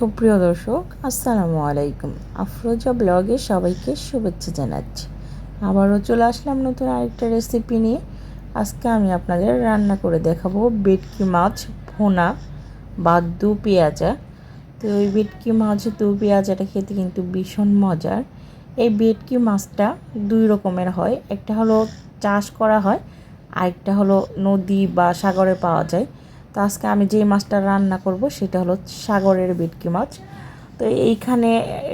সুপ্রিয় দর্শক, আসসালামু আলাইকুম। আফরোজা ব্লগে সবাইকে শুভেচ্ছা জানাচ্ছি। আবারও চলে আসলাম নতুন আরেকটা রেসিপি নিয়ে। আজকে আমি আপনাদের রান্না করে দেখাবো বেটকি মাছ ভোনা বা দু পেঁয়াজা। তো ওই বেটকি মাছ দু পেঁয়াজাটা খেতে কিন্তু ভীষণ মজার। এই বেটকি মাছটা দুই রকমের হয়। একটা হলো চাষ করা হয়, আরেকটা হলো নদী বা সাগরে পাওয়া যায়। তো আজকে আমি যে মাছটা রান্না করব সেটা হলো সাগরের ভেটকি মাছ। তো এইখানে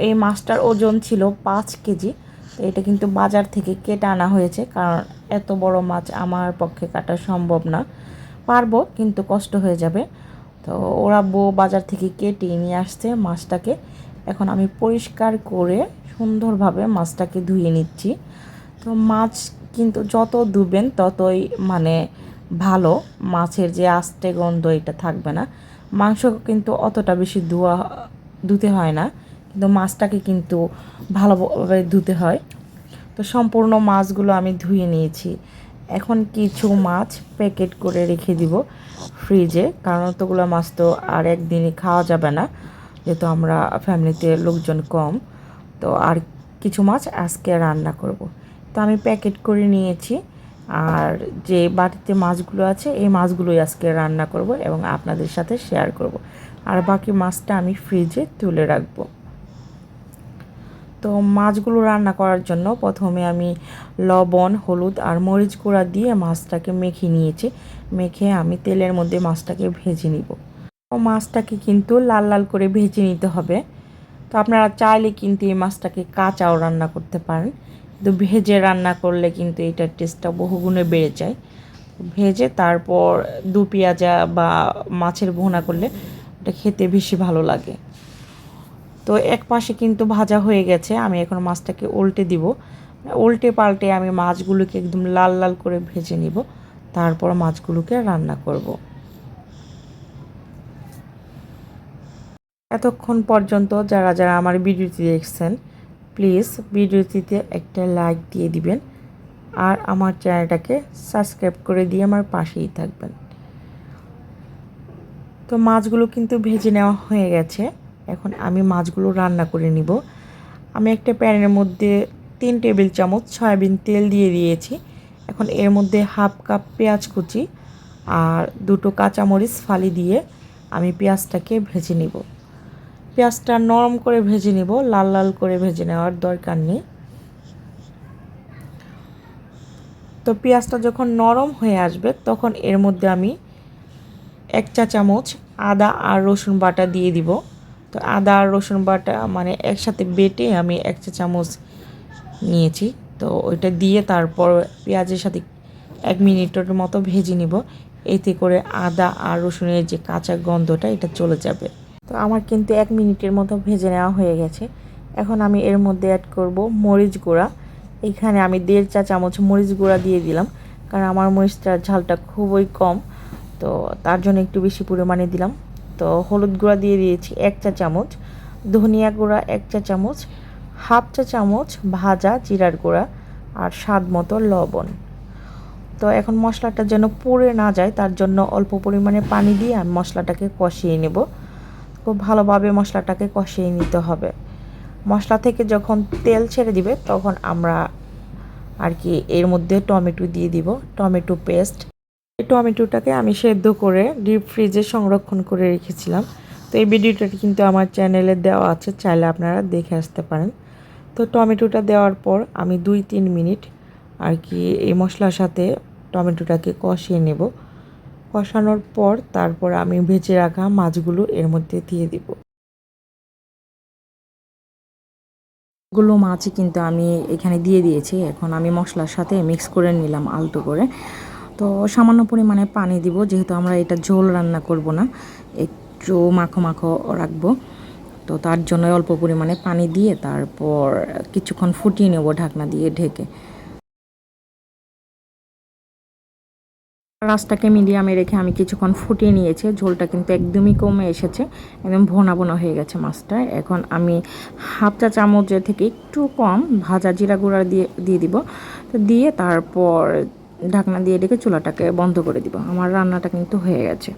এই মাছটার ওজন ছিল পাঁচ কেজি। তো এটা কিন্তু বাজার থেকে কেটে আনা হয়েছে কারণ এত বড় মাছ আমার পক্ষে কাটা সম্ভব না। পারব, কিন্তু কষ্ট হয়ে যাবে। তো ওরা বউ বাজার থেকে কেটে নিয়ে আসছে মাছটাকে। এখন আমি পরিষ্কার করে সুন্দরভাবে মাছটাকে ধুয়ে নিচ্ছি। তো মাছ কিন্তু যত ধুবেন ততই মানে ভালো, মাছের যে আস্তে গন্ধ এটা থাকবে না। মাংস কিন্তু অতটা বেশি ধোয়া, ধুতে হয় না, কিন্তু মাছটাকে কিন্তু ভালোভাবে ধুতে হয়। তো সম্পূর্ণ মাছগুলো আমি ধুয়ে নিয়েছি। এখন কিছু মাছ প্যাকেট করে রেখে দিব ফ্রিজে, কারণ অতগুলো মাছ তো আর একদিনই খাওয়া যাবে না, যেহেতু আমরা ফ্যামিলিতে লোকজন কম। তো আর কিছু মাছ আজকে রান্না করব। তো আমি প্যাকেট করে নিয়েছি। আর যে বাটিতে মাছগুলো আছে, এই মাছগুলোই আজকে রান্না করব এবং আপনাদের সাথে শেয়ার করব। আর বাকি মাছটা আমি ফ্রিজে তুলে রাখব। তো মাছগুলো রান্না করার জন্য প্রথমে আমি লবণ, হলুদ আর মরিচ গুঁড়া দিয়ে মাছটাকে মেখে নিয়েছি। মেখে আমি তেলের মধ্যে মাছটাকে ভেজে নিব। মাছটাকে কিন্তু লাল লাল করে ভেজে নিতে হবে। তো আপনারা চাইলে কিন্তু এই মাছটাকে কাঁচাও রান্না করতে পারেন। কিন্তু ভেজে রান্না করলে কিন্তু এটার টেস্টটা বহুগুণে বেড়ে যায়। ভেজে তারপর দু পেঁয়াজা বা মাছের ভোনা করলে এটা খেতে বেশি ভালো লাগে। তো এক পাশে কিন্তু ভাজা হয়ে গেছে, আমি এখন মাছটাকে উল্টে দিব। উল্টে পাল্টে আমি মাছগুলোকে একদম লাল লাল করে ভেজে নিব, তারপর মাছগুলোকে রান্না করব। এতক্ষণ পর্যন্ত যারা যারা আমার ভিডিওটি দেখছেন প্লিজ ভিডিওটিতে একটা লাইক দিয়ে দিবেন আর আমার চ্যানেলটাকে সাবস্ক্রাইব করে দিয়ে আমার পাশেই থাকবেন। তো মাছগুলো কিন্তু ভেজে নেওয়া হয়ে গেছে। এখন আমি মাছগুলো রান্না করে নিব। আমি একটা প্যানের মধ্যে তিন টেবিল চামচ সয়াবিন তেল দিয়ে দিয়েছি। এখন এর মধ্যে হাফ কাপ পেঁয়াজ কুচি আর দুটো কাঁচামরিচ ফালি দিয়ে আমি পেঁয়াজটাকে ভেজে নিব। পেঁয়াজটা নরম করে ভেজে নেব, লাল লাল করে ভেজে নেওয়ার দরকার নেই। তো পেঁয়াজটা যখন নরম হয়ে আসবে, তখন এর মধ্যে আমি এক চা চামচ আদা আর রসুন বাটা দিয়ে দিব। তো আদা আর রসুন বাটা মানে একসাথে বেটে আমি এক চা চামচ নিয়েছি। তো ওইটা দিয়ে তারপর পেঁয়াজের সাথে এক মিনিটের মতো ভেজে নিব। এতে করে আদা আর রসুনের যে কাঁচা গন্ধটা, এটা চলে যাবে। তো আমার কিন্তু এক মিনিটের মতো ভেজে নেওয়া হয়ে গেছে। এখন আমি এর মধ্যে অ্যাড করব মরিচ গুঁড়া। এখানে আমি দেড় চা চামচ মরিচ গুঁড়া দিয়ে দিলাম, কারণ আমার মরিচটার ঝালটা খুবই কম। তো তার জন্য একটু বেশি পরিমাণে দিলাম। তো হলুদ গুঁড়া দিয়ে দিয়েছি এক চা চামচ, ধনিয়া গুঁড়া এক চা চামচ, হাফ চা চামচ ভাজা জিরার গুঁড়া আর স্বাদ মতো লবণ। তো এখন মশলাটা যেন পুড়ে না যায়, তার জন্য অল্প পরিমাণে পানি দিয়ে আমি মশলাটাকে কষিয়ে নেব। খুব ভালোভাবে মশলাটাকে কষিয়ে নিতে হবে। মশলা থেকে যখন তেল ছেড়ে দিবে, তখন আমরা আর কি এর মধ্যে টমেটো দিয়ে দিব, টমেটো পেস্ট। এই টমেটোটাকে আমি সেদ্ধ করে ডিপ ফ্রিজে সংরক্ষণ করে রেখেছিলাম। তো এই ভিডিওটা কিন্তু আমার চ্যানেলে দেওয়া আছে, চাইলে আপনারা দেখে আসতে পারেন। তো টমেটোটা দেওয়ার পর আমি দুই তিন মিনিট আর কি এই মশলার সাথে টমেটোটাকে কষিয়ে নেব। কষানোর পর তারপর আমি ভেজে রাখা মাছগুলো এর মধ্যে দিয়ে দিব। গুলো মাছই কিন্তু আমি এখানে দিয়ে দিয়েছি। এখন আমি মশলার সাথে মিক্স করে নিলাম আলতো করে। তো সামান্য পরিমাণে পানি দিব, যেহেতু আমরা এটা ঝোল রান্না করব না, একটু মাখো মাখো রাখব। তো তার জন্য অল্প পরিমাণে পানি দিয়ে তারপর কিছুক্ষণ ফুটিয়ে নেব ঢাকনা দিয়ে ঢেকে। রাসটাকে মিডিয়ামে রেখে আমি কিছুক্ষণ ফুটিয়ে নিয়েছি। ঝোলটা কিন্তু একদমই কমে এসেছে। একদম ভোনা বোনা হয়ে গেছে মাছটা। এখন আমি হাফ চা চামচের থেকে একটু কম ভাজা জিরা গুঁড়া দিয়ে দিয়ে দিব। তো দিয়ে তারপর ঢাকনা দিয়ে রেখে চুলাটাকে বন্ধ করে দিব। আমার রান্নাটা কিন্তু হয়ে গেছে।